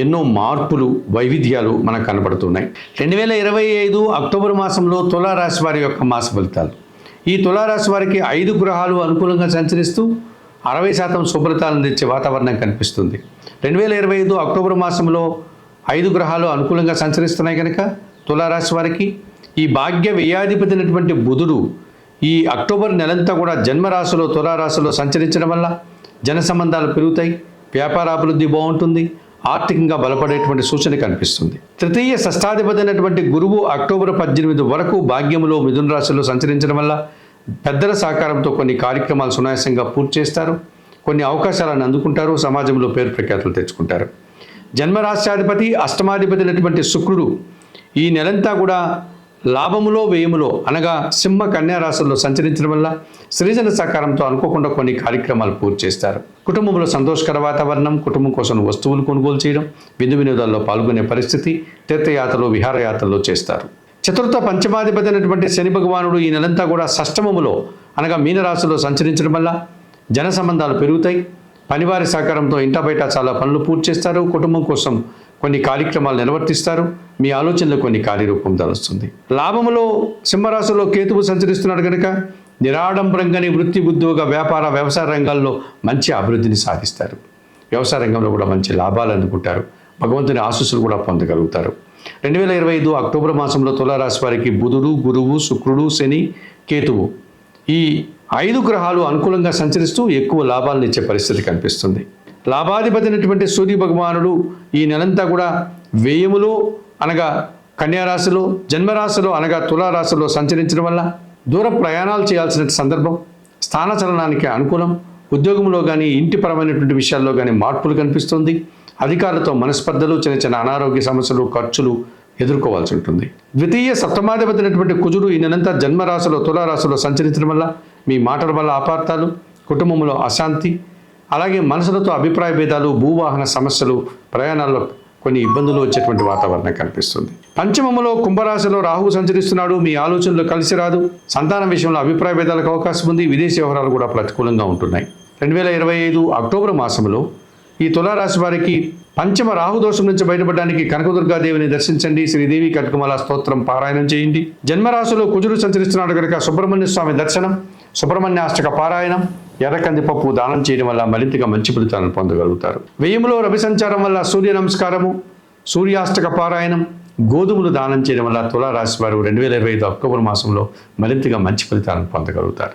ఎన్నో మార్పులు వైవిధ్యాలు మనకు కనబడుతున్నాయి. రెండు వేల ఇరవై ఐదు అక్టోబర్ మాసంలో తులారాశి వారి యొక్క మాస ఫలితాలు. ఈ తులారాశి వారికి ఐదు గ్రహాలు అనుకూలంగా సంచరిస్తూ అరవై శాతం శుభ్రతాలను తెచ్చే వాతావరణం కనిపిస్తుంది. రెండు వేల ఇరవై ఐదు అక్టోబర్ మాసంలో ఐదు గ్రహాలు అనుకూలంగా సంచరిస్తున్నాయి కనుక తులారాశి వారికి ఈ భాగ్య వ్యయాధిపతినటువంటి బుధుడు ఈ అక్టోబర్ నెలంతా కూడా జన్మరాశిలో తులారాశిలో సంచరించడం వల్ల జన సంబంధాలు పెరుగుతాయి వ్యాపార అభివృద్ధి బాగుంటుంది ఆర్థికంగా బలపడేటువంటి సూచన కనిపిస్తుంది. తృతీయ షష్టాధిపతి అయినటువంటి గురువు అక్టోబర్ పద్దెనిమిది వరకు భాగ్యములో మిథున రాశిలో సంచరించడం వల్ల పెద్దల సహకారంతో కొన్ని కార్యక్రమాలు సునాయాసంగా పూర్తి చేస్తారు. కొన్ని అవకాశాలను అందుకుంటారు. సమాజంలో పేరు ప్రఖ్యాతులు తెచ్చుకుంటారు. జన్మరాశ్యాధిపతి అష్టమాధిపతి అయినటువంటి శుక్రుడు ఈ నెలంతా కూడా లాభములో వ్యయములో అనగా సింహ కన్యా రాశుల్లో సంచరించడం వల్ల సృజన సహకారంతో అనుకోకుండా కొన్ని కార్యక్రమాలు పూర్తి చేస్తారు. కుటుంబంలో సంతోషకర వాతావరణం కుటుంబం కోసం వస్తువులు కొనుగోలు చేయడం విందు వినోదాల్లో పాల్గొనే పరిస్థితి తీర్థయాత్రలు విహారయాత్రలు చేస్తారు. చతుర్థ పంచమాధిపతి అయినటువంటి శని భగవానుడు ఈ నెలంతా కూడా సష్టమములో అనగా మీనరాశిలో సంచరించడం వల్ల జన సంబంధాలు పెరుగుతాయి. పనివారి సహకారంతో ఇంట బయట చాలా పనులు పూర్తి చేస్తారు. కుటుంబం కోసం కొన్ని కార్యక్రమాలు నిర్వర్తిస్తారు. మీ ఆలోచనలో కొన్ని కార్యరూపం తలుస్తుంది లాభములో సింహరాశిలో కేతువు సంచరిస్తున్నాడు కనుక నిరాడంబరంగానే వృత్తి ఉద్యోగ వ్యాపార వ్యవసాయ రంగాల్లో మంచి అభివృద్ధిని సాధిస్తారు. వ్యవసాయ రంగంలో కూడా మంచి లాభాలు అందుకుంటారు. భగవంతుని ఆశీస్సులు కూడా పొందగలుగుతారు. రెండు వేల ఇరవై ఐదు అక్టోబర్ మాసంలో తులారాశి వారికి బుధుడు గురువు శుక్రుడు శని కేతువు ఈ ఐదు గ్రహాలు అనుకూలంగా సంచరిస్తూ ఎక్కువ లాభాలను ఇచ్చే పరిస్థితి కనిపిస్తుంది. లాభాధిపతి అయినటువంటి సూర్య భగవానుడు ఈ నెలంతా కూడా వ్యయములో అనగా కన్యారాశిలో జన్మరాశిలో అనగా తులారాశిలో సంచరించడం వల్ల దూర ప్రయాణాలు చేయాల్సిన సందర్భం స్థానచలనానికి అనుకూలం ఉద్యోగంలో కానీ ఇంటిపరమైనటువంటి విషయాల్లో కానీ మార్పులు కనిపిస్తుంది. అధికారులతో మనస్పర్ధలు చిన్న చిన్న అనారోగ్య సమస్యలు ఖర్చులు ఎదుర్కోవాల్సి ఉంటుంది. ద్వితీయ సప్తమాధిపతినటువంటి కుజుడు ఈ నెలంతా జన్మరాశిలో తులారాశిలో సంచరించడం వల్ల మీ మాటల వల్ల అపార్థాలు కుటుంబంలో అశాంతి అలాగే మనసులతో అభిప్రాయ భేదాలు భూవాహన సమస్యలు ప్రయాణాల్లో కొన్ని ఇబ్బందులు వచ్చేటువంటి వాతావరణం కనిపిస్తుంది. పంచమములో కుంభరాశిలో రాహువు సంచరిస్తున్నాడు. మీ ఆలోచనలు కలిసి రాదు. సంతానం విషయంలో అభిప్రాయ భేదాలకు అవకాశం ఉంది. విదేశీ వ్యవహారాలు కూడా ప్రతికూలంగా ఉంటున్నాయి. రెండు వేల ఇరవై ఐదు అక్టోబర్ మాసంలో ఈ తులారాశి వారికి పంచమ రాహు దోషం నుంచి బయటపడడానికి కనకదుర్గాదేవిని దర్శించండి. శ్రీదేవి కనకమాల స్తోత్రం పారాయణం చేయండి. జన్మరాశిలో కుజుడు సంచరిస్తున్నాడు కనుక సుబ్రహ్మణ్య స్వామి దర్శనం. సుబ్రహ్మణ్యాష్టక పారాయణం ఎర్రకందిపప్పు దానం చేయడం వల్ల మరింతగా మంచి ఫలితాలను పొందగలుగుతారు. వ్యయములో రవి సంచారం వల్ల సూర్య నమస్కారము సూర్యాష్టక పారాయణం గోధుమలు దానం చేయడం వల్ల తులారాశి వారు రెండు వేల ఇరవై ఐదు అక్టోబర్ మాసంలో మరింతగా మంచి ఫలితాలను పొందగలుగుతారు.